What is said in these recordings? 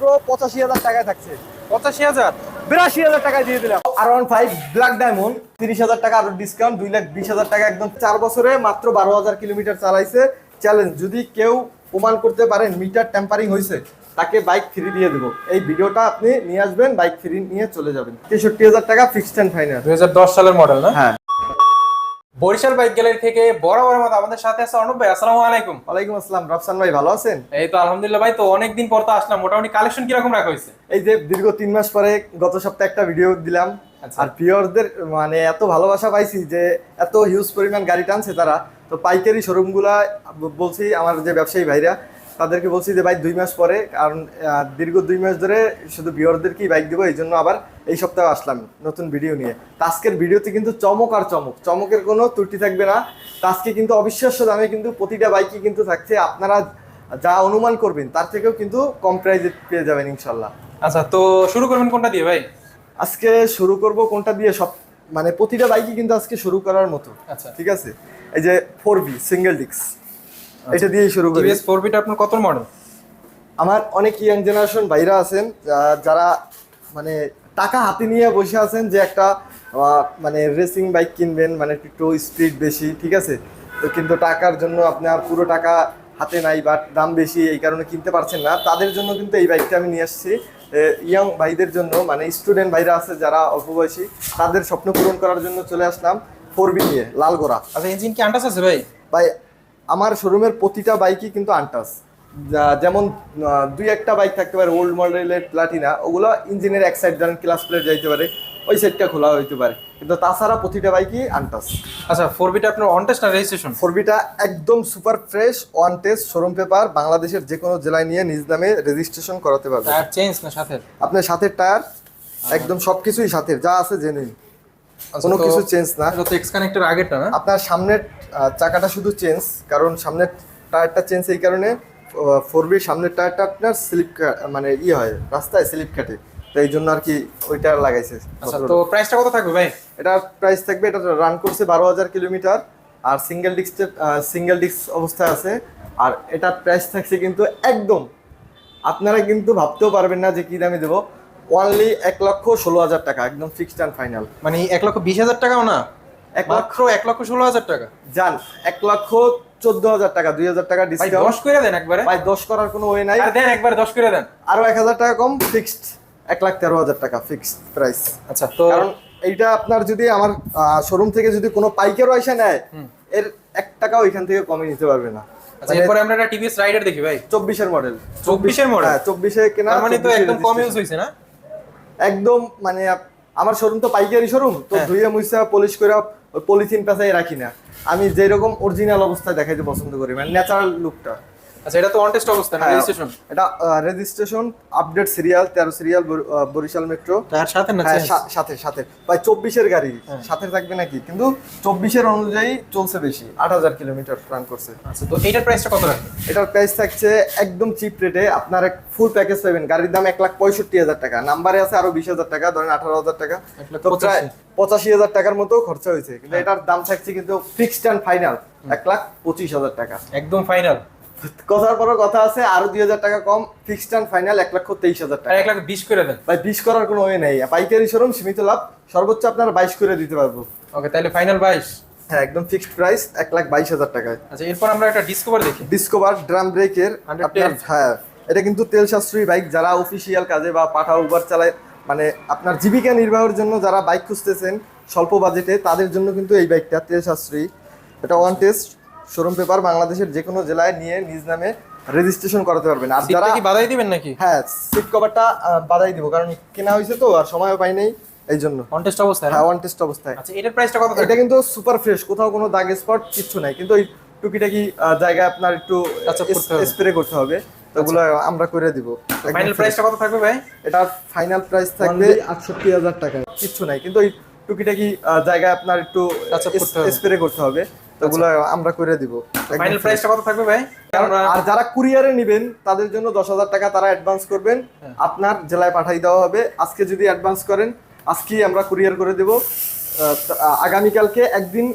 মাত্র পঁচাশি হাজার টাকায় থাকছে। পঁচাশি হাজার? বিরাশি হাজার টাকায় দিয়ে দিলাম। আর ওয়ান ফাইভ ব্ল্যাক ডায়মন্ড তিরিশ হাজার টাকা আরও ডিসকাউন্ট দুই লাখ বিশ হাজার টাকা একদম চার বছরে মাত্র বারো হাজার কিলোমিটার চালাইছে। চ্যালেঞ্জ যদি কেউ প্রমাণ করতে পারেন মিটার টেম্পারিং হয়েছে তাকে বাইক ফ্রি দিয়ে দেবো। এই ভিডিওটা আপনি নিয়ে আসবেন বাইক ফ্রি নিয়ে চলে যাবেন। তেষট্টি হাজার টাকা ফিক্সড অ্যান্ড ফাইনাল দুই হাজার দশ সালের মডেল না? হ্যাঁ। বরিশাল বাইক গ্যালারি থেকে বড় মতো আমাদের সাথে আছে অর্ণব ভাই আসসালামু আলাইকুম। ওয়ালাইকুম আসসালাম রফসান ভাই ভালো আছেন? এই তো আলহামদুলিল্লাহ ভাই তো অনেকদিন পর তো আসলাম মোটামুটি কালেকশন কীরকম রাখা হয়েছে? এই যে দীর্ঘ তিন মাস পরে গত সপ্তাহে একটা ভিডিও দিলাম আচ্ছা। আর পিওরদের মানে এত ভালোবাসা পাইছি যে এত হিউজ পরিমাণ গাড়ি টানছে তারা তো পাইকারি শোরুমগুলা বলছি আমার যে ব্যবসায়ী ভাইরা তাদেরকে বলছি যে ভাই দুই মাস পরে কারণ দীর্ঘ দুই মাস ধরে শুধু বিয়রদেরকেই বাইক দেবো এই জন্য আবার এই সপ্তাহে আসলাম নতুন ভিডিও নিয়ে। তো আজকের ভিডিওতে কিন্তু চমক আর চমক চমকের কোনো ত্রুটি থাকবে না। তো আজকে কিন্তু অবিশ্বাস্য দামে কিন্তু প্রতিটা বাইকই কিন্তু থাকছে। আপনারা যা অনুমান করবেন তার থেকেও কিন্তু কম প্রাইজে পেয়ে যাবেন ইনশাল্লাহ আচ্ছা তো শুরু করবেন কোনটা দিয়ে ভাই? আজকে শুরু করব কোনটা দিয়ে? সব মানে প্রতিটা বাইকই কিন্তু আজকে শুরু করার মতো। আচ্ছা। ঠিক আছে? এই যে ফোর বি সিঙ্গেল ডিক্স এটা দিয়েই শুরু করি। টিভিএস ফোর বিটা আপনার কত মডেল আমার অনেক ইয়াং জেনারেশন ভাইরা আছেন যারা মানে টাকা হাতে নিয়ে বসে আছেন যে একটা মানে রেসিং বাইক কিনবেন মানে একটু স্পিড বেশি ঠিক আছে? তো কিন্তু টাকার জন্য আপনার পুরো টাকা হাতে নাই বা দাম বেশি এই কারণে কিনতে পারছেন না। তাদের জন্য কিন্তু এই বাইকটা আমি নিয়ে আসছি। ইয়াং ভাইদের জন্য মানে স্টুডেন্ট ভাইরা আছে যারা অল্প বয়সী তাদের স্বপ্ন পূরণ করার জন্য চলে আসলাম ফোর বি নিয়ে লালগোড়া। আচ্ছা ইঞ্জিন কি আন্টাস আছে ভাই? ভাই আমার শোরুমের প্রতিটা বাইকই কিন্তু আনটাস যেমন দুই একটা বাইক থাকতে পারে ওল্ড মডেলের প্লাটিনা ওগুলো ইঞ্জিনের এক সাইড ধরেন ক্লাস প্লেট যাইতে পারে ওই সাইডটা খোলা হইতে পারে। কিন্তু তাছাড়া প্রতিটা বাইকই আনটাস আচ্ছা ফোর বিটা আপনার অন টেস্ট না রেজিস্ট্রেশন ফোর বিটা একদম super fresh one test showroom paper বাংলাদেশের যে কোনো জেলায় নিয়ে নিজ নামে রেজিস্ট্রেশন করাতে পারবে। টায়ার চেঞ্জ না সাথে আপনার সাথের টায়ার একদম সব কিছুই সাথের যা আছে জেনুইন কোনো কিছু চেঞ্জ না। এটা তো এক্স কানেক্টর আগেরটা না? আপনার সামনের চাকাটা শুধু চেঞ্জ কারণ সামনের টায়ারটা চেঞ্জ এই কারণে ফোর বি সামনের টায়ারটা আপনার স্লিপ মানে ইয়ে হয় রাস্তায় স্লিপ কাটে। তো এই জন্য আর কি ওইটা লাগাইছে আচ্ছা তো প্রাইসটা কত থাকবে ভাই? এটা প্রাইস থাকবে এটা রান করছে বারো হাজার কিলোমিটার আর সিঙ্গেল ডিস্ক সিঙ্গেল ডিস্ক অবস্থায় আছে। আর এটা প্রাইস থাকছে কিন্তু একদম আপনারা কিন্তু ভাবতেও পারবেন না যে কি দামে দেবো। অনলি এক লক্ষ ষোলো হাজার টাকা একদম ফিক্সড অ্যান্ড ফাইনাল মানে এক লক্ষ বিশ হাজার টাকাও না? এক লক্ষ এক লক্ষ ষোলো হাজার টাকা? যান এক লক্ষ চোদ্দ হাজার টাকা দুই হাজার টাকা ডিসকাউন্ট দশ করে দেন একবারে। ভাই দশ করার কোনো ওয়ে নাই। দেন একবারে দশ করে দেন। আরও এক হাজার টাকা কম ফিক্সড এক লাখ তেরো হাজার টাকা ফিক্সড প্রাইস আচ্ছা তো কারণ এইটা আপনার যদি আমার শোরুম থেকে যদি কোনো পাইকারও এসে নেয় এর এক টাকাও এখান থেকে কমে নিতে পারবে না। আচ্ছা এরপরে আমরা একটা টিভিএস রাইডার দেখি ভাই। চব্বিশের মডেল 24 এর model? হ্যাঁ চব্বিশে কেনা মানে তো একদম কম ইউজ হয়েছে না? একদম মানে আমার শোরুম তো পাইকারি শোরুম তো হ্যাঁ। ধুয়ে মুইসা পলিশ করে পলিথিন পেঁচাই রাখি না আমি যেরকম অরিজিনাল অবস্থায় দেখাইতে পছন্দ করি মানে ন্যাচারাল লুকটা আচ্ছা এটা তো অন টেস্ট অবস্থা না? হ্যাঁ, রেজিস্ট্রেশন এটা রেজিস্ট্রেশন আপডেট সিরিয়াল তেরো সিরিয়াল বরিশাল মেট্রো তার সাথে না হ্যাঁ সাথে সাথে। ভাই গাড়ি সাথে থাকবে নাকি? কিন্তু চব্বিশের অনুযায়ী চলছে বেশি আট হাজার কিলোমিটার রান করছে। আচ্ছা তো এইটার প্রাইসটা কত রাখবে এটার প্রাইস থাকছে একদম চিপ রেটে আপনার এক ফুল প্যাকেজ পাবেন। গাড়ির দাম এক লাখ পঁয়ষট্টি হাজার টাকা। নাম্বারে আছে আরও বিশ হাজার টাকা ধরেন আঠারো হাজার টাকা। তো প্রায় পঁচাশি। পঁচাশি হাজার টাকার মতো খরচা হয়েছে। কিন্তু এটার দাম থাকছে কিন্তু ফিক্সড অ্যান্ড ফাইনাল এক লাখ পঁচিশ হাজার টাকা। একদম ফাইনাল কথার পর কথা আছে আরও দুই হাজার টাকা কম ফিক্সড অ্যান্ড ফাইনাল এক লক্ষ তেইশ হাজার টাকা। এক লাখ বিশ করে দেন। ভাই বিশ করার কোনো ওয়ে নেই। পাইকারি শোরুম সীমিত লাভ। সর্বোচ্চ আপনার বাইশ করে দিতে পারব। ওকে তাহলে ফাইনাল বাইশ। হ্যাঁ একদম ফিক্সড প্রাইস এক লাখ বাইশ হাজার টাকায়। আচ্ছা এরপর আমরা একটা ডিসকভার দেখি। ডিসকভার ড্রাম ব্রেকের আপনার হ্যাঁ এটা কিন্তু তেল সাশ্রয়ী বাইক যারা অফিসিয়াল কাজে বা পাঠা উবার চালায় মানে আপনার জীবিকা নির্বাহের জন্য যারা বাইক খুঁজতেছেন স্বল্প বাজেটে তাদের জন্য কিন্তু এই বাইকটা তেল সাশ্রয়ী। এটা ওয়ান টেস্ট শোরুম পেপার বাংলাদেশের যে কোনো জেলায় নিয়ে নিজ নামে রেজিস্ট্রেশন করাতে পারবেন। আর যারা কি বাধাই দিবেন নাকি? হ্যাঁ সিট কভারটা বাধাই দিব কারণ কেনা হয়েছে তো আর সময়ও পাই নাই এই জন্য। অন টেস্ট অবস্থায় হ্যাঁ ওয়ান টেস্ট অবস্থায়। আচ্ছা এটার প্রাইসটা কত এটা কিন্তু সুপার ফ্রেশ কোথাও কোনো দাগ স্পট কিচ্ছু নাই। কিন্তু ওই টুকিটাকি জায়গায় আপনার একটু Touch up করতে হবে। স্প্রে করতে হবে। তো ওগুলো আমরা করে দিব। ফাইনাল প্রাইসটা কত থাকবে ভাই? এটার ফাইনাল প্রাইস থাকবে আটষট্টি হাজার টাকা কিচ্ছু নাই। কিন্তু ওই টুকিটাকি জায়গায় আপনার একটু Touch up করতে হবে। স্প্রে করতে হবে। তো ওগুলো আমরা করে দিব। ফাইনাল প্রাইসটা কত থাকবে ভাই? আর যারা কুরিয়ারে নেবেন তাদের জন্য দশ হাজার টাকা তারা অ্যাডভান্স করবেন। হ্যাঁ। আপনার জেলায় পাঠিয়ে দেওয়া হবে। আজকে যদি অ্যাডভান্স করেন আজকেই আমরা কুরিয়ার করে দেব। আগামীকালকে একদিন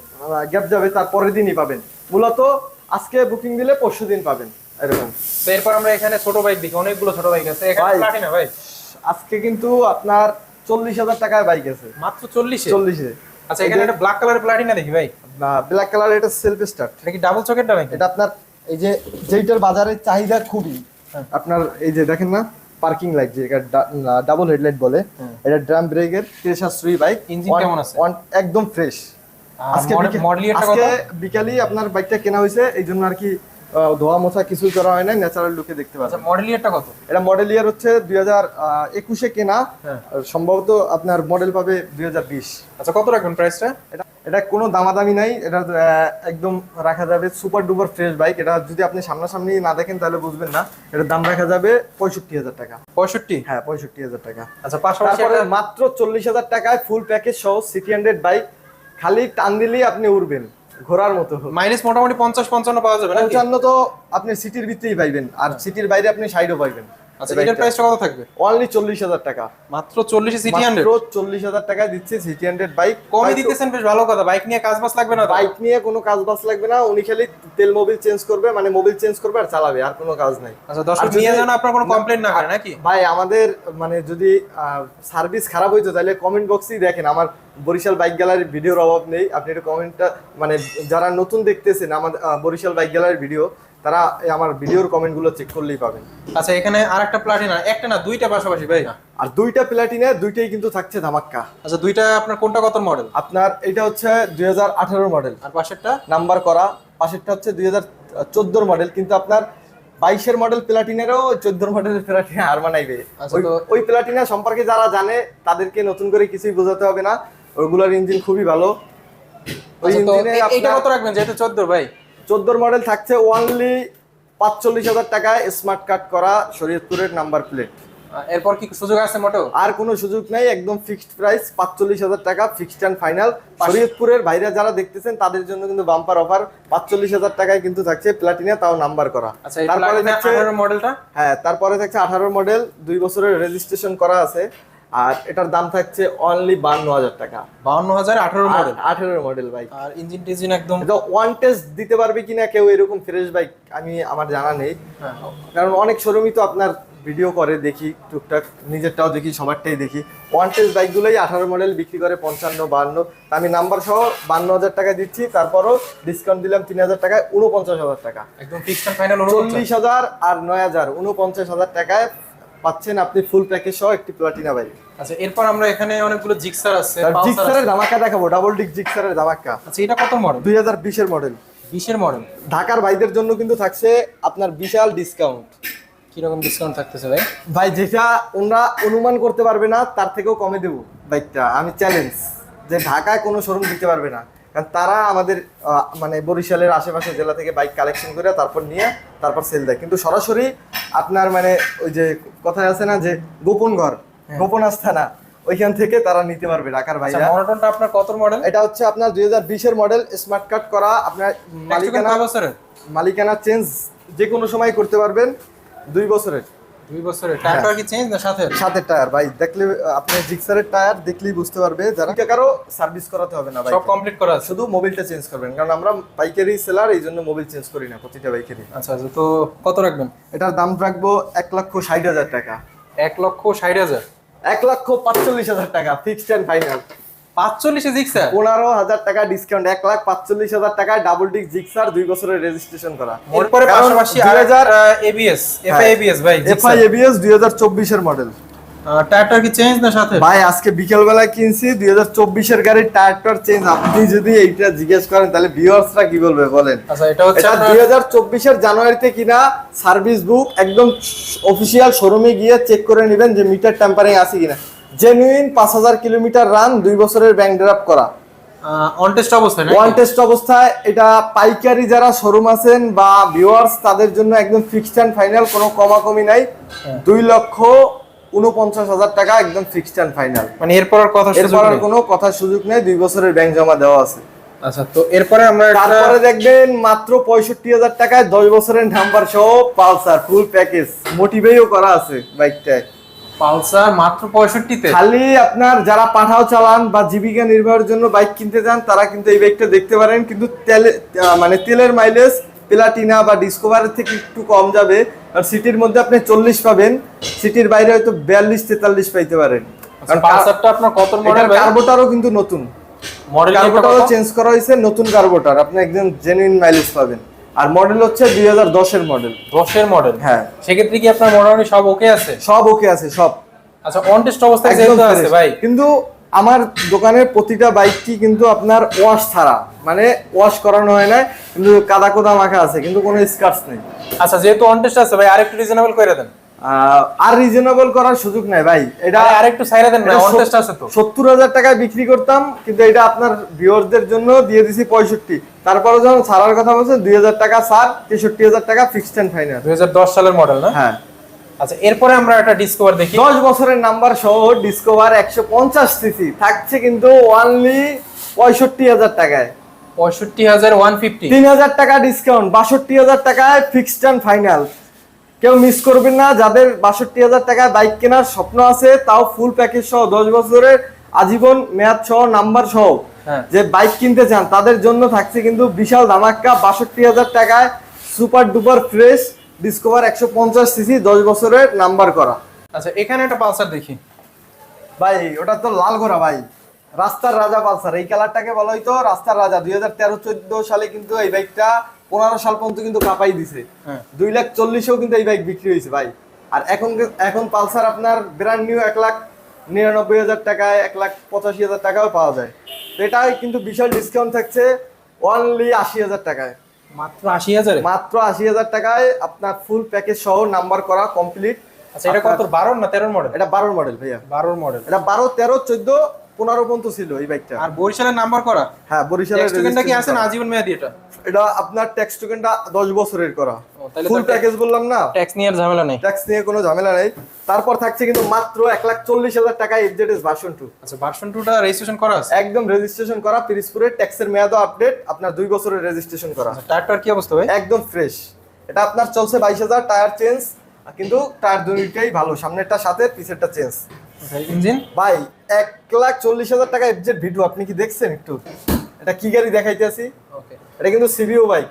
গ্যাপ যাবে তার পরের দিনই পাবেন। মূলত আজকে বুকিং দিলে পরশু দিন পাবেন এরকম। এরপর আমরা এখানে ছোট বাইক দেখি অনেকগুলো ছোট বাইক আছে। এখানে ভাই। ভাই? আজকে কিন্তু আপনার চল্লিশ হাজার টাকায় বাইক আছে। মাত্র চল্লিশে? চল্লিশে। আচ্ছা এখানে একটা ব্ল্যাক কালারের প্লাটিনা দেখি ভাই। ব্ল্যাক কালার এটা সেলফ স্টার্ট এটা কি ডাবল নাকি? এটা আপনার এই যে যেইটার বাজারের চাহিদা খুবই আপনার এই যে দেখেন না পার্কিং লাইট ডাবল হেডলাইট বলে এটা ড্রাম ব্রেকের তেল সাশ্রয়ী বাইক Engine কেমন আছে? একদম ফ্রেশ আজকে আপনার বাইকটা কেনা হয়েছে এই জন্য আর কি ধোয়া মোছা কিছুই করা হয় না ন্যাচারাল লুকে দেখতে আচ্ছা পাচ্ছেন মডেলিয়ারটা কত? এটা মডেল ইয়ার হচ্ছে দুই হাজার একুশে কেনা হ্যাঁ। সম্ভবত আপনার মডেল পাবে দুই হাজার বিশ। আচ্ছা কত রাখবেন প্রাইসটা এটা এটা কোনো দামাদামি নাই এটা একদম রাখা যাবে সুপার ডুপার ফ্রেশ বাইক এটা যদি আপনি সামনাসামনি না দেখেন তাহলে বুঝবেন না। এটার দাম রাখা যাবে পঁয়ষট্টি হাজার টাকা। পঁয়ষট্টি? হ্যাঁ পঁয়ষট্টি হাজার টাকা। আচ্ছা পাশাপাশি মাত্র চল্লিশ হাজার টাকায় ফুল প্যাকেজ সহ সিটি হান্ড্রেড বাইক খালি টান দিলেই আপনি উড়বেন ঘোরার মতো। মাইলেজ মোটামুটি পঞ্চাশ পঞ্চান্ন পাওয়া যাবে পঞ্চান্ন তো আপনি সিটির ভিতরেই পাইবেন আর সিটির বাইরে আপনি সাইডও পাইবেন। আচ্ছা এটার প্রাইসটা কত থাকবে? অনলি চল্লিশ হাজার টাকা। মাত্র চল্লিশে সিটি মাত্র টাকায় দিচ্ছে সিটি হান্ড্রেড বাইক কমই দিতেছেন বেশ ভালো কথা। বাইক নিয়ে কাজ লাগবে না বাইক নিয়ে কোনো কাজ লাগবে না। উনি খালি তেল মোবিল চেঞ্জ করবে মানে মোবিল চেঞ্জ করবে আর চালাবে আর কোনো কাজ নাই। আচ্ছা দর্শক নিয়ে যেন আপনার কোনো কমপ্লেন না করে নাকি? ভাই আমাদের মানে যদি সার্ভিস খারাপ হইতো তাহলে কমেন্ট বক্সেই দেখেন। আমার বরিশাল বাইক গ্যালারির ভিডিওর অভাব নেই। আপনি একটু কমেন্টটা মানে যারা নতুন দেখতেছেন আমাদের বরিশাল বাইক গ্যালারির ভিডিও তারা আমার ভিডিওর কমেন্টগুলো চেক করলেই পাবেন। আচ্ছা এখানে আরেকটা প্লাটিনা একটা না দুইটা পাশাপাশি ভাই? আর দুইটা প্লাটিনে দুইটাই কিন্তু থাকছে ধামাক্কা। আচ্ছা দুইটা আপনার কোনটা কত মডেল আপনার এটা হচ্ছে দুই হাজার আঠারো মডেল আর পাশেরটা? নাম্বার করা পাশেরটা হচ্ছে দুই হাজার চোদ্দোর মডেল কিন্তু আপনার বাইশের মডেল প্লাটিনেরও চোদ্দোর মডেলের প্লাটিনা আর মানাইবে। আচ্ছা, ওই প্লাটিনা সম্পর্কে যারা জানে তাদেরকে নতুন করে কিছুই বোঝাতে হবে না। ওগুলোর ইঞ্জিন খুবই ভালো। ওই আচ্ছা, ইঞ্জিনে এ- এইটা কত রাখবেন? যেহেতু চোদ্দ ভাই। চোদ্দোর মডেল থাকছে ওনলি পাঁচচল্লিশ হাজার টাকায় স্মার্ট কার্ড করা শরীয়তপুরের নাম্বার প্লেট এরপর কি সুযোগ আছে মোটেও আর কোনো সুযোগ নাই একদম ফিক্সড প্রাইস পাঁচচল্লিশ হাজার টাকা ফিক্সড অ্যান্ড ফাইনাল শরীয়তপুরের বাইরে যারা দেখতেছেন তাদের জন্য কিন্তু বাম্পার অফার পাঁচচল্লিশ হাজার টাকায় কিন্তু থাকছে প্লাটিনা তাও নাম্বার করা। আচ্ছা তারপরে থাকছে মডেলটা হ্যাঁ তারপরে থাকছে আঠারো মডেল দুই বছরের রেজিস্ট্রেশন করা আছে। আর এটার দাম থাকছে অনলি বান্ন হাজার টাকা। বাউন্ন হাজার আঠারো মডেল আঠেরো মডেল বাইক আর ইঞ্জিন টিঞ্জিন একদম এটা ওয়ান টেস্ট দিতে পারবে কিনা কেউ এরকম ফ্রেশ বাইক আমি আমার জানা নেই। হ্যাঁ। কারণ অনেক শোরুমই তো আপনার ভিডিও করে দেখি টুকটাক নিজেরটাও দেখি সবারটাই দেখি। ওয়ান টেস্ট বাইকগুলোই আঠারো মডেল বিক্রি করে পঞ্চান্ন বান্ন আমি নাম্বার সহ বান্ন হাজার টাকা দিচ্ছি তারপরও ডিসকাউন্ট দিলাম তিন হাজার টাকায় উনপঞ্চাশ হাজার টাকা। একদম ফিক্সড ফাইনাল চল্লিশ হাজার আর নয় হাজার উনপঞ্চাশ হাজার টাকায় পাচ্ছেন আপনি ফুল প্যাকেজ সহ একটি প্লাটিনা বাইক আচ্ছা এরপর আমরা এখানে অনেকগুলো জিক্সার আছে জিক্সারের। ধামাকা দেখাবো ডাবল ডিক জিক্সারের ধামাকা। আচ্ছা এটা কত মডেল দুই হাজার বিশের মডেল বিশের মডেল ঢাকার ভাইদের জন্য কিন্তু থাকছে আপনার বিশাল ডিসকাউন্ট কীরকম ডিসকাউন্ট থাকতেছে ভাই? ভাই যেটা ওনারা অনুমান করতে পারবে না তার থেকেও কমে দেবো বাইকটা আমি চ্যালেঞ্জ যে ঢাকায় কোনো শোরুম দিতে পারবে না। কারণ তারা আমাদের মানে বরিশালের আশেপাশে জেলা থেকে বাইক কালেকশন করে তারপর নিয়ে তারপর সেল দেয়। কিন্তু সরাসরি আপনার মানে ওই যে কথায় আছে না যে গোপন ঘর গোপন আস্থানা ওইখান থেকে তারা নিতে পারবে ঢাকার আচ্ছা ভাইরা। মনোটনটা আপনার কত মডেল এটা হচ্ছে আপনার দুই হাজার বিশের মডেল স্মার্ট কার্ড করা আপনার মালিকানা মালিকানা চেঞ্জ যে কোনো সময় করতে পারবেন দুই বছরের। দুই বছরের টায়ারটা কি চেঞ্জ না সাথে সাথে টায়ার ভাই। দেখলে আপনি জিক্সারের টায়ার দেখলেই বুঝতে পারবে যারা টাকারও সার্ভিস করাতে হবে না ভাই। সব কমপ্লিট করা শুধু মোবিলটা চেঞ্জ করবেন কারণ আমরা পাইকারি সেলার এই জন্য মোবিল চেঞ্জ করি না প্রতিটা বাইকেরই আচ্ছা আচ্ছা তো কত রাখবেন? এটার দাম রাখব এক লক্ষ ষাট হাজার টাকা। এক লক্ষ ষাট হাজার? এক লক্ষ পাঁচচল্লিশ হাজার টাকা ফিক্সড অ্যান্ড ফাইনাল পাঁচচল্লিশে জিক্সার পনেরো হাজার টাকা ডিসকাউন্ট এক লাখ পাঁচচল্লিশ হাজার টাকায় ডাবল ডিক জিক্সার দুই বছরের রেজিস্ট্রেশন করা। এরপরে পাশাপাশি দুই হাজার এবিএস হ্যাঁ। এফআই এবিএস ভাই এফআই এবিএস দুই হাজার মডেল টায়ারটা কি চেঞ্জ না সাথে? ভাই আজকে বিকেল বেলা কিনছি দুই হাজার গাড়ির টায়ার চেঞ্জ আপনি যদি এইটা জিজ্ঞেস করেন তাহলে ভিউয়ার্সরা কি বলবে বলেন। আচ্ছা এটা হচ্ছে চব্বিশের জানুয়ারিতে কিনা সার্ভিস বুক একদম অফিসিয়াল শোরুমে গিয়ে চেক করে নেবেন যে মিটার টেম্পারিং আছে কিনা। জেনুইন পাঁচ হাজার কিলোমিটার রান দুই বছরের ব্যাংক ড্রাফট করা। অন অবস্থায়? অবস্থায় এটা পাইকারি যারা শোরুম আছেন বা ভিউয়ার্স তাদের জন্য একদম ফিক্সড অ্যান্ড ফাইনাল কোনো কমাকমি নাই। হ্যাঁ। দুই লক্ষ উনপঞ্চাশ হাজার টাকা একদম ফিক্সড অ্যান্ড ফাইনাল মানে এরপর আর কথা এরপর আর কোনো সুযোগ নেই দুই বছরের ব্যাংক জমা দেওয়া আছে। আচ্ছা তো এরপরে আমরা একটা- তারপরে দেখবেন মাত্র পঁয়ষট্টি হাজার টাকায় দশ বছরের নাম্বার সহ পালসার ফুল প্যাকেজ মোটিভেও করা আছে বাইকটায় পালসার মাত্র পঁয়ষট্টিতে। খালি আপনার যারা পাঠাও চালান বা জীবিকা নির্বাহের জন্য বাইক কিনতে যান তারা কিন্তু এই বাইকটা দেখতে পারেন। কিন্তু তেলে মানে তেলের মাইলেজ প্লাটিনা বা ডিসকভারের থেকে একটু কম যাবে। আর সিটির মধ্যে আপনি চল্লিশ পাবেন। সিটির বাইরে হয়তো বিয়াল্লিশ তেতাল্লিশ পাইতে পারেন। কারণ পালসারটা আপনার কত মডেল কার্বোটারও কিন্তু নতুন। মডেল কার্বোটারও চেঞ্জ করা হয়েছে নতুন কার্বোটার আপনি একদম জেনুইন মাইলেজ পাবেন। আর মডেল হচ্ছে দুই হাজার দশের মডেল দশের মডেল হ্যাঁ। সেক্ষেত্রে কি আপনার মোটামুটি সব ওকে আছে? সব ওকে আছে সব। আচ্ছা অন টেস্ট অবস্থায় আছে ভাই। কিন্তু আমার দোকানের প্রতিটা বাইকটি কিন্তু আপনার ওয়াশ ছাড়া। মানে ওয়াশ করানো হয় না কিন্তু কাদা কোদা মাখা আছে কিন্তু কোনো স্কার্স নেই। আচ্ছা যেহেতু অন টেস্ট আছে ভাই আরেকটু রিজনেবল করে দেন। আর রিজনেবল করার সুযোগ নাই ভাই। এটা ভাই, আরেকটু সাইরা দেন না এটা অন সত- টেস্ট আছে তো। সত্তর হাজার টাকায় বিক্রি করতাম কিন্তু এটা আপনার ভিউয়ারদের জন্য দিয়ে দিছি পঁয়ষট্টি। তারপরে যখন ছাড়ার কথা বলছেন দুই হাজার টাকা ছাড় তেষট্টি হাজার টাকা ফিক্সড অ্যান্ড ফাইনাল দুই সালের মডেল না? হ্যাঁ। আচ্ছা এরপরে আমরা একটা ডিসকভার দেখি। দশ বছরের নাম্বার সহ ডিসকভার একশো পঞ্চাশ সিসি থাকছে কিন্তু পঁয়ষট্টি হাজার টাকায়। পঁয়ষট্টি হাজার ওয়ান ফিফটি তিন হাজার টাকা ডিসকাউন্ট বাষট্টি হাজার টাকায় ফিক্সড অ্যান্ড ফাইনাল কেউ মিস করবেন না যাদের বাষট্টি হাজার টাকায় বাইক কেনার স্বপ্ন আছে তাও ফুল প্যাকেজ সহ দশ বছরের আজীবন মেয়াদ সহ নাম্বার সহ হ্যাঁ। যে বাইক কিনতে চান তাদের জন্য থাকছে কিন্তু বিশাল ধামাক্কা বাষট্টি হাজার টাকায় সুপার ডুপার ফ্রেশ ডিসকভার একশো পঞ্চাশ সিসি দশ বছরের নাম্বার করা। আচ্ছা এখানে একটা পালসার দেখি। ভাই ওটা তো লাল ঘোড়া ভাই। রাস্তার রাজা পালসার। এই কালারটাকে বলা হয়তো রাস্তার রাজা। দুই হাজার তেরো চোদ্দ সালে কিন্তু এই বাইকটা পনেরো সাল পর্যন্ত কিন্তু কাপাই দিছে। হ্যাঁ। দুই লাখ চল্লিশেও কিন্তু এই বাইক বিক্রি হয়েছে ভাই। আর এখন এখন পালসার আপনার ব্র্যান্ড নিউ এক লাখ নিরানব্বই হাজার টাকায় এক লাখ পঁচাশি হাজার টাকাও পাওয়া যায়। এটাই কিন্তু বিশাল ডিসকাউন্ট থাকছে অনলি আশি হাজার টাকায়। মাত্র আশি হাজার? মাত্র আশি হাজার টাকায় আপনার ফুল প্যাকেজ সহ নাম্বার করা কমপ্লিট আচ্ছা এটা কত? বারোর না তেরোর মডেল এটা বারোর মডেল ভাইয়া। বারোর মডেল এটা বারো তেরো চোদ্দ পনেরো পর্যন্ত ছিল এই বাইকটা। আর বরিশালের নাম্বার করা? হ্যাঁ বরিশালের টোকেনটা কি আছে? না আজীবন মেয়াদি এটা? এটা আপনার ট্যাক্স টোকেনটা দশ বছরের করা। ফুল প্যাকেজ বললাম না? ট্যাক্স নিয়ে ঝামেলা নেই। ট্যাক্স নিয়ে কোনো ঝামেলা নেই। তারপর থাকছে কিন্তু মাত্র এক লাখ চল্লিশ হাজার টাকা এফজেডএস ভার্সন টু আচ্ছা ভার্সন টুটা রেজিস্ট্রেশন করা আছে? একদম রেজিস্ট্রেশন করা পিরিসপুরের ট্যাক্সের মেয়াদও আপডেট আপনার দুই বছরের রেজিস্ট্রেশন করা। আচ্ছা টায়ারটার কি অবস্থা ভাই? একদম ফ্রেশ এটা আপনার চলছে বাইশ হাজার টায়ার চেঞ্জ কিন্তু টায়ার দুইটাই ভালো সামনেরটা সাথে পিছেরটা চেঞ্জ ইঞ্জিন ভাই এক লাখ চল্লিশ হাজার টাকা এফজেড ভিডিও আপনি কি দেখছেন একটু? এটা কি গাড়ি দেখাইতেছি ওকে এটা কিন্তু সিবিও বাইক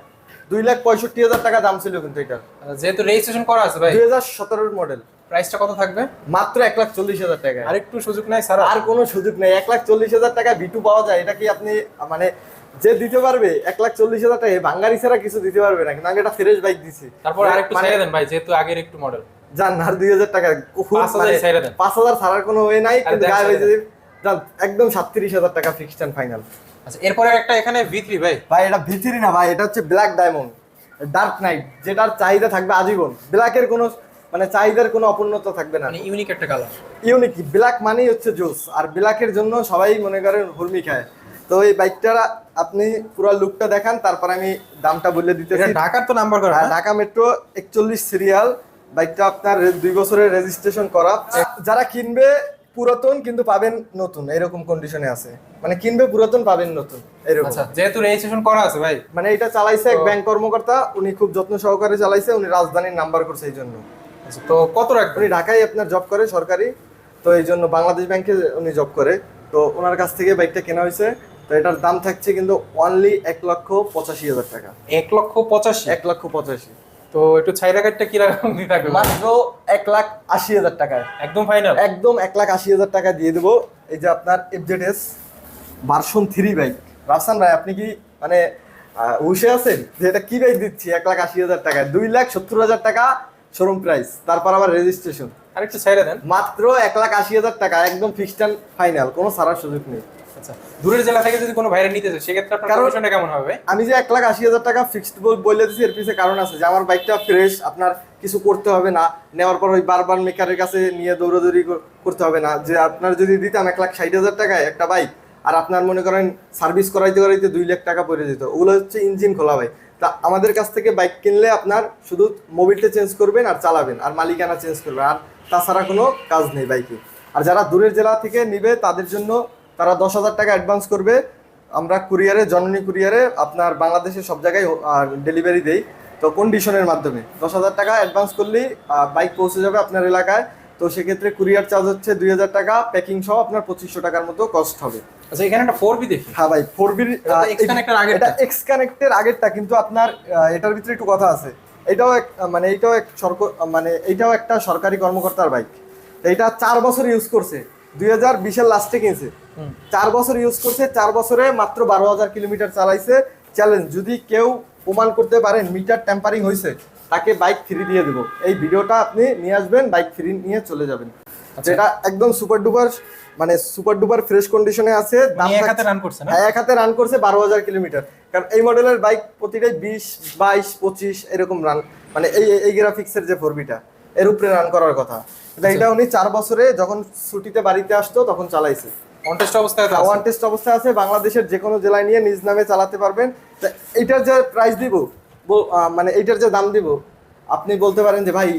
দুই লাখ পঁয়ষট্টি হাজার টাকা দাম ছিল কিন্তু এটা আচ্ছা, যেহেতু রেজিস্ট্রেশন করা আছে ভাই দুই হাজার সতেরোর মডেল প্রাইসটা কত থাকবে? মাত্র এক লাখ চল্লিশ হাজার টাকা। আরেকটু সুযোগ নাই স্যার আর কোনো সুযোগ নেই। এক লাখ চল্লিশ হাজার টাকা ভিটু পাওয়া যায়। এটা কি আপনি মানে যে দিতে পারবে এক লাখ চল্লিশ হাজার টাকা বাঙ্গারি ছাড়া কিছু দিতে পারবে না কিন্তু আমি একটা ফ্রেশ বাইক দিছি। তারপর আরেকটু মানে ছেড়ে দেন ভাই যেহেতু আগের একটু মডেল যান আর দুই হাজার টাকা পাঁচ মানে। পাঁচ হাজার ছাড়ার কোনো ওয়ে নাই কিন্তু গায়ে ছেড়ে হয়েছে যান একদম সাতত্রিশ হাজার টাকা ফিক্সড অ্যান্ড ফাইনাল আচ্ছা এরপরে একটা এখানে ভি3 ভাই। ভাই এটা ভিতরি না ভাই এটা হচ্ছে ব্ল্যাক ডায়মন্ড ডার্ক নাইট যেটার চাহিদা থাকবে আজীবন। ব্ল্যাকের কোনো মানে চাহিদার কোনো অপূর্ণতা থাকবে না। মানে ইউনিক একটা কালার ইউনিক ব্ল্যাক মানেই হচ্ছে জোস আর ব্ল্যাকের জন্য সবাই মনে করেন হুরমি খায়। তো এই বাইকটার আপনি পুরো লুকটা দেখান তারপর আমি দামটা বলে দিতে ঢাকার তো নাম্বার করা ঢাকা মেট্রো একচল্লিশ সিরিয়াল বাইকটা আপনার দুই বছরের রেজিস্ট্রেশন করা। যারা কিনবে পুরাতন কিন্তু পাবেন নতুন এরকম কন্ডিশনে আছে। মানে কিনবে পুরাতন পাবেন নতুন এরকম। আচ্ছা যেহেতু রেজিস্ট্রেশন করা আছে ভাই। মানে এটা চালাইছে এক ব্যাংক কর্মকর্তা উনি খুব যত্ন সহকারে চালাইছে উনি রাজধানীর নাম্বার করছে এই জন্য। আচ্ছা তো কত রাখবেন? উনি ঢাকায় আপনার জব করে সরকারি। তো এই জন্য বাংলাদেশ ব্যাংকে উনি জব করে। তো ওনার কাছ থেকে বাইকটা কেনা হয়েছে। তো এটার দাম থাকছে কিন্তু অনলি এক লক্ষ পঁচাশি হাজার টাকা। এক লক্ষ পঁচাশি? এক লক্ষ পঁচাশি। তো একটু ছাইরা কাটটা কি রকম দিয়ে থাকবে? মাত্র এক লাখ আশি হাজার টাকায়। একদম ফাইনাল একদম এক লাখ আশি হাজার টাকা দিয়ে দেবো। এই যে আপনার FZS version three bike Rafsan ভাই আপনি কি মানে হুশে আছেন? যে এটা কি বাইক দিচ্ছি? এক লাখ আশি হাজার টাকায়। দুই লাখ সত্তর হাজার টাকা শোরুম প্রাইস তারপর আবার রেজিস্ট্রেশন আরেকটু ছাইরা দেন। মাত্র এক লাখ আশি হাজার টাকা। একদম ফিক্সড অ্যান্ড ফাইনাল কোনো সারার সুযোগ নেই। আচ্ছা দূরের জেলা থেকে যদি কোনো ভাইরা নিতে চায় সেক্ষেত্রে আপনার কমিশনটা কেমন হবে? আমি যে এক লাখ আশি হাজার টাকা ফিক্সড বলে দিচ্ছি এর পিছনে কারণ আছে যে আমার বাইকটা ফ্রেশ আপনার কিছু করতে হবে না। নেওয়ার পর ওই বারবার মেকারের কাছে নিয়ে দৌড়াদৌড়ি করতে হবে না। যে আপনার যদি দিতাম এক লাখ ষাট হাজার টাকায় একটা বাইক আর আপনার মনে করেন সার্ভিস করাইতে করাইতে দুই লাখ টাকা পড়ে যেত। ওগুলো হচ্ছে ইঞ্জিন খোলা ভাই। তা আমাদের কাছ থেকে বাইক কিনলে আপনার শুধু মোবিলটা চেঞ্জ করবেন আর চালাবেন আর মালিকানা চেঞ্জ করবেন। আর তাছাড়া কোনো কাজ নেই বাইকে আর যারা দূরের জেলা থেকে নিবে তাদের জন্য তারা দশ হাজার টাকা অ্যাডভান্স করবে। আমরা কুরিয়ারে জননী কুরিয়ারে আপনার বাংলাদেশের সব জায়গায় ডেলিভারি দেই। তো কন্ডিশনের মাধ্যমে। দশ হাজার টাকা অ্যাডভান্স করলেই বাইক পৌঁছে যাবে আপনার এলাকায়। তো সেক্ষেত্রে কুরিয়ার চার্জ হচ্ছে দুই হাজার টাকা প্যাকিং সহ আপনার পঁচিশশো টাকার মতো কস্ট হবে। আচ্ছা এখানে একটা ফোর বি দেখি। হ্যাঁ ভাই ফোর বির এটা। এক্স কানেক্টের আগেরটা। কিন্তু আপনার এটার ভিতরে একটু কথা আছে। এটাও এক মানে এইটাও এক সরকার মানে এইটাও একটা সরকারি কর্মকর্তার বাইক এইটা চার বছর ইউজ করছে। দুই হাজার বিশের লাস্টে কিনছে। চার বছর ইউজ করছে চার বছরে মাত্র বারো হাজার কিলোমিটার চালাইছে। চ্যালেঞ্জ যদি কেউ প্রমাণ করতে পারেন মিটার টেম্পারিং হয়েছে তাকে বাইক ফ্রি দিয়ে দেবো। এই ভিডিওটা আপনি নিয়ে আসবেন বাইক ফ্রি নিয়ে চলে যাবেন। আচ্ছা। যেটা একদম সুপার ডুপার মানে সুপার ডুপার ফ্রেশ কন্ডিশনে আছে। দাম এক হাতে রান করছে হ্যাঁ এক হাতে রান করছে বারো হাজার কিলোমিটার। কারণ এই মডেলের বাইক প্রতিটাই বিশ বাইশ পঁচিশ এরকম রান মানে এই এই গ্রাফিক্সের যে ফোরবিটা এর উপরে রান করার কথা। এটা উনি চার বছরে যখন ছুটিতে বাড়িতে আসতো তখন চালাইছে। কন্টেস্ট অবস্থায় তো আছে। অবস্থায় আছে। বাংলাদেশের যে কোনো জেলায় নিয়ে নিজ নামে চালাতে পারবেন। তা এইটার যে প্রাইস দিব মানে এইটার যে দাম দিব আপনি বলতে পারেন যে ভাই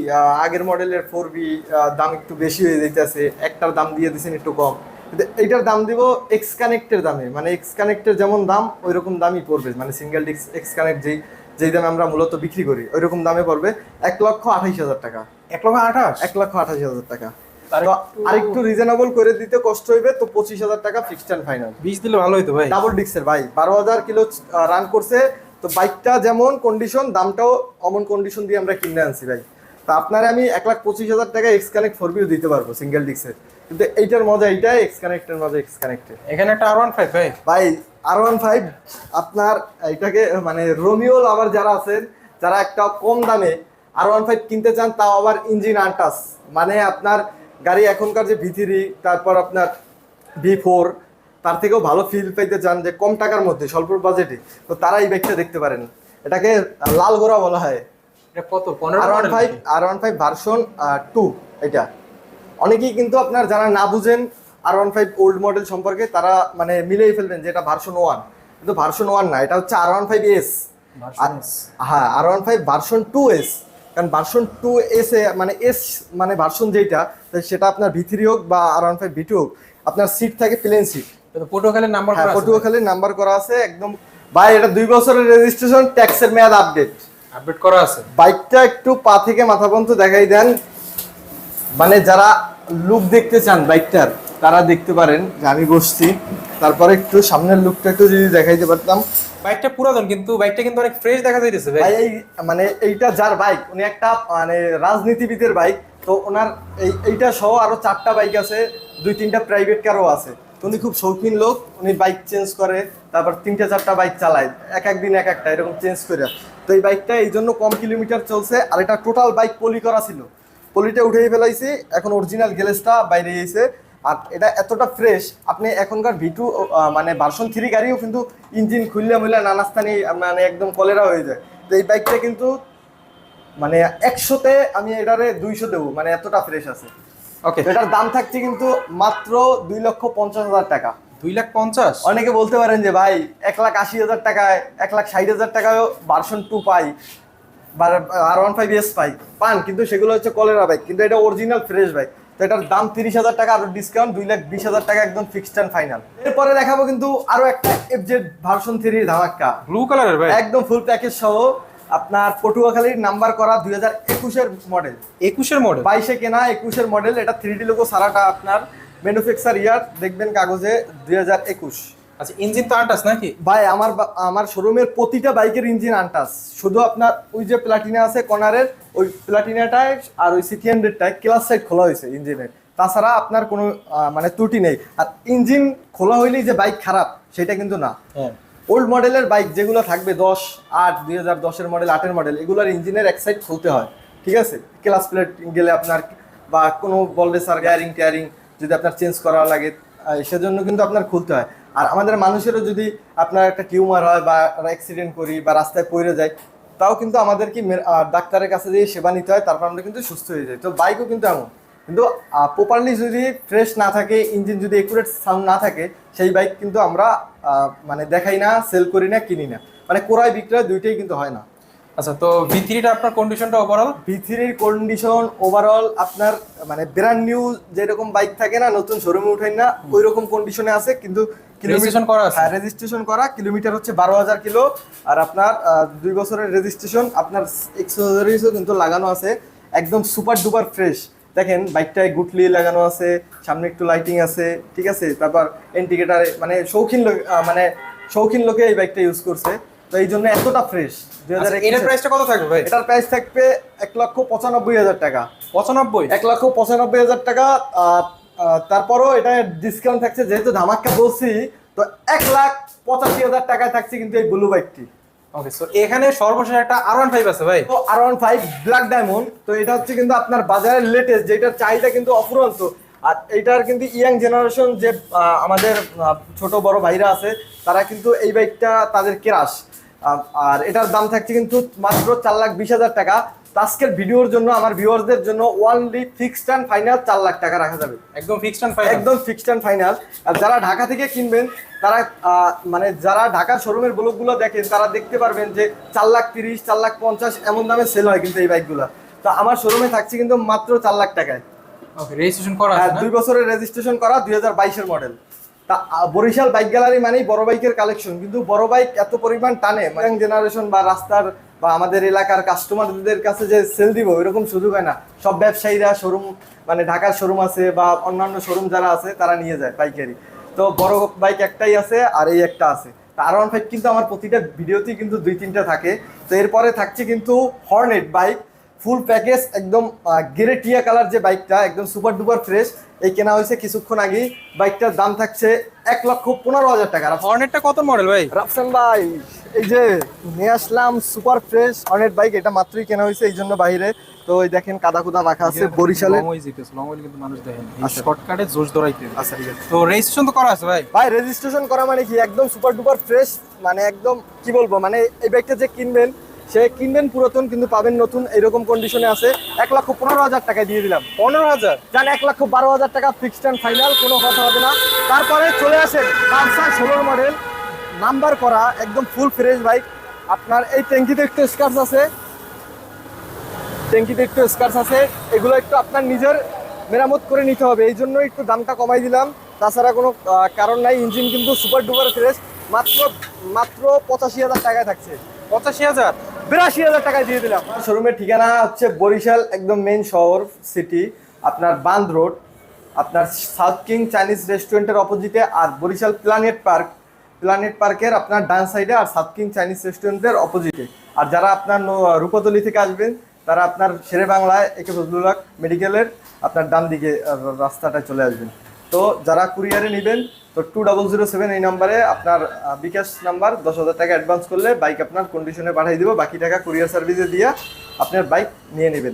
আগের মডেলের ফোর বি দাম একটু বেশি হয়ে যাইতেছে। একটার দাম দিয়ে দিয়েছেন একটু কম। এইটার দাম দিব এক্স কানেক্টের দামে। মানে এক্স কানেক্টের যেমন দাম ওই রকম দামই পড়বে। মানে সিঙ্গেল ডিস্ক এক্স কানেক্ট যেই যেই দামে আমরা মূলত বিক্রি করি ওই রকম দামে পড়বে এক লক্ষ আঠাইশ হাজার টাকা। এক লক্ষ আঠাশ? এক লক্ষ আঠাইশ হাজার টাকা। আরেকটু রিজনেবল করে দিতে কষ্ট হইবে তো পঁচিশ হাজার টাকা ফিক্সড অ্যান্ড ফাইনাল বিশ দিলে ভালো হইতো ভাই। ডাবল ডিক্সের ভাই। বারো হাজার কিলো রান করছে। তো বাইকটা যেমন কন্ডিশন দামটাও অমন কন্ডিশন দিয়ে আমরা কিনে আনছি ভাই। তা আপনারা আমি এক লাখ পঁচিশ হাজার টাকা এক্স কানেক্ট ফোর বিও দিতে পারব সিঙ্গেল ডিক্সের কিন্তু এইটার মজা এইটাই এক্স কানেক্টের মজা এক্স কানেক্টের এখানে একটা আর ওয়ান ফাইভ ভাই। ভাই আর ওয়ান ফাইভ আপনার এটাকে মানে রোমিও আবার যারা আছেন যারা একটা কম দামে আর ওয়ান ফাইভ কিনতে চান তাও আবার ইঞ্জিন আনটাস মানে আপনার গাড়ি এখনকার যে ভি থ্রি তারপর আপনার ভি ফোর তার থেকেও ভালো ফিল পাইতে চান যে কম টাকার মধ্যে স্বল্প বাজেটে তো তারা এই বাইকটা দেখতে পারেন। এটাকে লাল গোড়া বলা হয়। কত? R one five R one five version two এটা। অনেকেই কিন্তু আপনার যারা না বুঝেন R one five old model সম্পর্কে তারা মানে মিলেই ফেলবেন যে এটা ভার্সন ওয়ান কিন্তু ভার্সন ওয়ান না এটা হচ্ছে আর ওয়ান ফাইভ এস হ্যাঁ R one five version two S কারণ ভার্সন টু এস এ মানে এস মানে ভার্সন যেটা সেটা আপনার ভি থ্রি হোক বা R one five V two হোক আপনার সিট থাকে প্লেন সিট পটুয়াখালীর নাম্বার পটুয়াখালীর নাম্বার করা আছে একদম। ভাই এটা দুই বছরের রেজিস্ট্রেশন ট্যাক্সের মেয়াদ আপডেট আপডেট করা আছে। বাইকটা একটু পা থেকে মাথা পর্যন্ত দেখাই দেন। মানে যারা লুক দেখতে চান বাইকটার তারা দেখতে পারেন যে আমি বসছি। তারপরে একটু সামনের লুকটা একটু যদি দেখাইতে পারতাম। বাইকটা পুরাতন কিন্তু বাইকটা কিন্তু অনেক ফ্রেশ দেখা যাইতেছে ভাই। এই মানে এইটা যার বাইক উনি একটা মানে রাজনীতিবিদের বাইক। তো ওনার এই এইটা সহ আরও চারটা বাইক আছে দুই তিনটা প্রাইভেট কারও আছে। উনি খুব শৌখিন লোক উনি বাইক চেঞ্জ করে তারপর তিনটা চারটা বাইক চালায় এক এক দিন এক একটা এরকম চেঞ্জ করে। তো এই বাইকটা এই জন্য কম কিলোমিটার চলছে আর এটা টোটাল বাইক পলি করা ছিল। পলিটা উঠেই ফেলাইছি এখন অরিজিনাল গ্যালেসটা বাইরে এসে আর এটা এতটা ফ্রেশ আপনি এখনকার ভিটু মানে ভার্সন থ্রি গাড়িও কিন্তু ইঞ্জিন খুললে মুললে নানাস্তানি মানে একদম কলেরা হয়ে যায়। তো এই বাইকটা কিন্তু মানে একশোতে আমি এটারে দুইশো দেবো মানে এতটা ফ্রেশ আছে। ওকে তো এটার দাম থাকছে কিন্তু মাত্র দুই লক্ষ পঞ্চাশ হাজার টাকা। দুই লাখ পঞ্চাশ? অনেকে বলতে পারেন যে ভাই এক লাখ আশি হাজার টাকায় এক লাখ ষাট হাজার টাকায়ও ভার্সন টু পাই আর ওয়ান ফাইভ এস পাই। পান কিন্তু সেগুলো হচ্ছে কলেরা বাইক কিন্তু এটা অরিজিনাল ফ্রেশ বাইক এটার দাম তিরিশ হাজার টাকা আরও ডিসকাউন্ট দুই লাখ বিশ হাজার টাকা একদম ফিক্সড অ্যান্ড ফাইনাল এরপরে দেখাবো কিন্তু আরও একটা এফজেড ভার্সন থ্রি ধামাক্কা। ব্লু কালারের ভাই। একদম ফুল প্যাকেজ সহ আপনার পটুয়াখালীর নাম্বার করা দুই হাজার একুশের মডেল একুশের মডেল বাইশে কেনা একুশের মডেল এটা থ্রি ডি লোগো সারাটা আপনার ম্যানুফ্যাকচার ইয়ার দেখবেন কাগজে দুই হাজার একুশ। আচ্ছা ইঞ্জিন তো আটাস নাকি? ভাই আমার আমার শোরুমের প্রতিটা বাইকের ইঞ্জিন আনটাস শুধু আপনার ওই যে প্লাটিনা আছে কর্নারের ওই প্লাটিনাটায় আর ওই সিটি হান্ড্রেডটায় ক্লাস সাইড খোলা হয়েছে ইঞ্জিনের তাছাড়া আপনার কোনো মানে ত্রুটি নেই। আর ইঞ্জিন খোলা হইলেই যে বাইক খারাপ সেটা কিন্তু না। হ্যাঁ। ওল্ড মডেলের বাইক যেগুলো থাকবে দশ আট দুই হাজার দশের মডেল আটের মডেল এগুলোর ইঞ্জিনের এক সাইড খুলতে হয়। ঠিক আছে? ক্লাস প্লেট গেলে আপনার বা কোনো বললে স্যার গ্যারিং ট্যারিং যদি আপনার চেঞ্জ করা লাগে সেজন্য কিন্তু আপনার খুলতে হয়। আর আমাদের মানুষেরও যদি আপনার একটা টিউমার হয় বা অ্যাক্সিডেন্ট করি বা রাস্তায় পড়ে যায় তাও কিন্তু আমাদের কি ডাক্তারের কাছে যেয়ে সেবা নিতে হয় তারপর আমরা কিন্তু সুস্থ হয়ে যাই। তো বাইকও কিন্তু এমন। কিন্তু প্রপারলি যদি ফ্রেশ না থাকে ইঞ্জিন যদি একুরেট সাউন্ড না থাকে সেই বাইক কিন্তু আমরা মানে দেখাই না সেল করি না কিনি না। মানে ক্রয় বিক্রয় দুইটাই কিন্তু হয় না। আচ্ছা তো ভি থ্রিটা আপনার কন্ডিশনটা ওভারঅল ভি থ্রির কন্ডিশন ওভারঅল আপনার মানে ব্র্যান্ড নিউ যেরকম বাইক থাকে না নতুন শোরুমে উঠাই না ওই রকম কন্ডিশনে আছে কিন্তু Registration করা আছে? হ্যাঁ রেজিস্ট্রেশন করা কিলোমিটার হচ্ছে বারো হাজার কিলো। আর আপনার দুই বছরের রেজিস্ট্রেশন আপনার এক্সেসরিজও কিন্তু লাগানো আছে। একদম সুপার ডুপার ফ্রেশ দেখেন বাইকটায় গুটলি লাগানো আছে সামনে একটু লাইটিং আছে ঠিক আছে? তারপর ইন্ডিকেটারে মানে শৌখিন লোক মানে শৌখিন লোকে এই বাইকটা ইউজ করছে। তো এই জন্য এতটা ফ্রেশ দুই হাজার আচ্ছা, এটার প্রাইসটা কত থাকবে ভাই? এটার প্রাইস থাকবে এক লক্ষ পঁচানব্বই হাজার টাকা। পঁচানব্বই? এক লক্ষ পঁচানব্বই হাজার টাকা তারপরও এটা ডিসকাউন্ট থাকছে যেহেতু ধামাক্কা বলছি তো এক লাখ পঁচাশি হাজার টাকায় থাকছে কিন্তু এই ব্লু বাইকটি ওকে সো এখানে সর্বশেষ একটা আর ওয়ান ফাইভ আছে ভাই। তো R one five black diamond তো এটা হচ্ছে কিন্তু আপনার বাজারের লেটেস্ট যেটার চাহিদা কিন্তু অফুরন্ত। আর এটার কিন্তু ইয়াং জেনারেশন যে আমাদের ছোট বড় ভাইরা আছে তারা কিন্তু এই বাইকটা তাদের কেরাস আহ, আর এটার দাম থাকছে কিন্তু মাত্র চার লাখ বিশ হাজার টাকা। আজকের ভিডিওর জন্য আমার ভিউয়ারদের জন্য ওয়ানলি ফিক্সড অ্যান্ড ফাইনাল চার লাখ টাকা রাখা যাবে। একদম ফিক্সড অ্যান্ড ফাইভ একদম ফিক্সড অ্যান্ড ফাইনাল আর যারা ঢাকা থেকে কিনবেন তারা মানে যারা ঢাকার শোরুমের ব্লকগুলো দেখেন তারা দেখতে পারবেন যে চার লাখ তিরিশ চার লাখ পঞ্চাশ এমন দামে সেল হয় কিন্তু এই বাইকগুলো তো আমার শোরুমে থাকছে কিন্তু মাত্র চার লাখ টাকায়। রেজিস্ট্রেশন করা আর দুই বছরের রেজিস্ট্রেশন করা দুই হাজার বাইশের মডেল তা বরিশাল বাইক গ্যালারি মানেই বড় বাইকের কালেকশন কিন্তু বড় বাইক এত পরিমাণ টানে জেনারেশন বা রাস্তার বা আমাদের এলাকার কাস্টমারদের কাছে যে সেল দিব এরকম সুযোগ হয় না। সব ব্যবসায়ীরা শোরুম মানে ঢাকার শোরুম আছে বা অন্যান্য শোরুম যারা আছে, তারা নিয়ে যায় পাইকারি। তো বড় বাইক একটাই আছে আর এই একটা আছে। আর ওয়ান ফাইভ কিন্তু আমার প্রতিটা ভিডিওতেই কিন্তু দুই তিনটা থাকে। তো এরপরে থাকছে কিন্তু হর্নেট বাইক ফুল প্যাকেজ একদম গেরে টিয়া কালার যে বাইকটা একদম সুপার ডুপার ফ্রেশ। এই কেনা হয়েছে কিছুক্ষণ আগেই। বাইকটার দাম থাকছে এক লক্ষ পনেরো হাজার টাকা। হর্নেটটা কত মডেল ভাই? রাফসান ভাই এই যে নিয়ে আসলাম সুপার ফ্রেশ হর্নেট বাইক এটা মাত্রই কেনা হয়েছে এই জন্য বাইরে। তো ওই দেখেন কাদা কুদা রাখা আছে বরিশালে। কিন্তু মানুষ দেখেন আচ্ছা। শর্টকাটে জোশ ধরাইতে আচ্ছা তো রেজিস্ট্রেশন তো করা আছে ভাই? ভাই রেজিস্ট্রেশন করা মানে কি? একদম সুপার ডুপার ফ্রেশ মানে একদম কি বলব মানে এই বাইকটা যে কিনবেন সে কিনবেন পুরাতন কিন্তু পাবেন নতুন এরকম কন্ডিশনে আছে। এক লক্ষ পনেরো হাজার টাকায় দিয়ে দিলাম। পনেরো হাজার? যান এক লক্ষ বারো হাজার টাকা ফিক্সড অ্যান্ড ফাইনাল কোনো কথা হবে না। তারপরে চলে আসেন পালসার ষোলোর মডেল নাম্বার করা একদম ফুল ফ্রেশ বাইক আপনার এই ট্যাঙ্কিতে একটু স্কার্স আছে। ট্যাঙ্কিতে একটু স্কার্স আছে। এগুলো একটু আপনার নিজের মেরামত করে নিতে হবে। এই জন্য একটু দামটা কমাই দিলাম। তাছাড়া কোনো কারণ নাই ইঞ্জিন কিন্তু সুপার ডুপার ফ্রেশ মাত্র মাত্র পঁচাশি হাজার টাকায় থাকছে। পঁচাশি হাজার? বিরাশি হাজার টাকায় দিয়ে দিলাম। শোরুমের ঠিকানা হচ্ছে বরিশাল একদম মেন শহর সিটি আপনার বান্দ রোড আপনার সাউথ কিং চাইনিজ রেস্টুরেন্টের অপোজিটে আর বরিশাল প্ল্যানেট পার্ক প্ল্যানেট পার্কের আপনার ডান সাইডে আর সাউথ কিং চাইনিজ রেস্টুরেন্টের অপোজিটে আর যারা আপনার রূপতলি থেকে আসবেন তারা আপনার শেরে বাংলায় একে ফজলুল্লাহ মেডিকেলের আপনার ডান দিকে আহ, রাস্তাটায় চলে আসবেন। তো যারা কুরিয়ারে নেবেন তো টু ডাবল জিরো সেভেন এই নাম্বারে আপনার বিকাশ নাম্বার, দশ হাজার টাকা অ্যাডভান্স করলে বাইক আপনার কন্ডিশনে পাঠিয়ে দিব। বাকি টাকা কুরিয়ার সার্ভিসে দিয়ে আপনার বাইক নিয়ে নেবেন।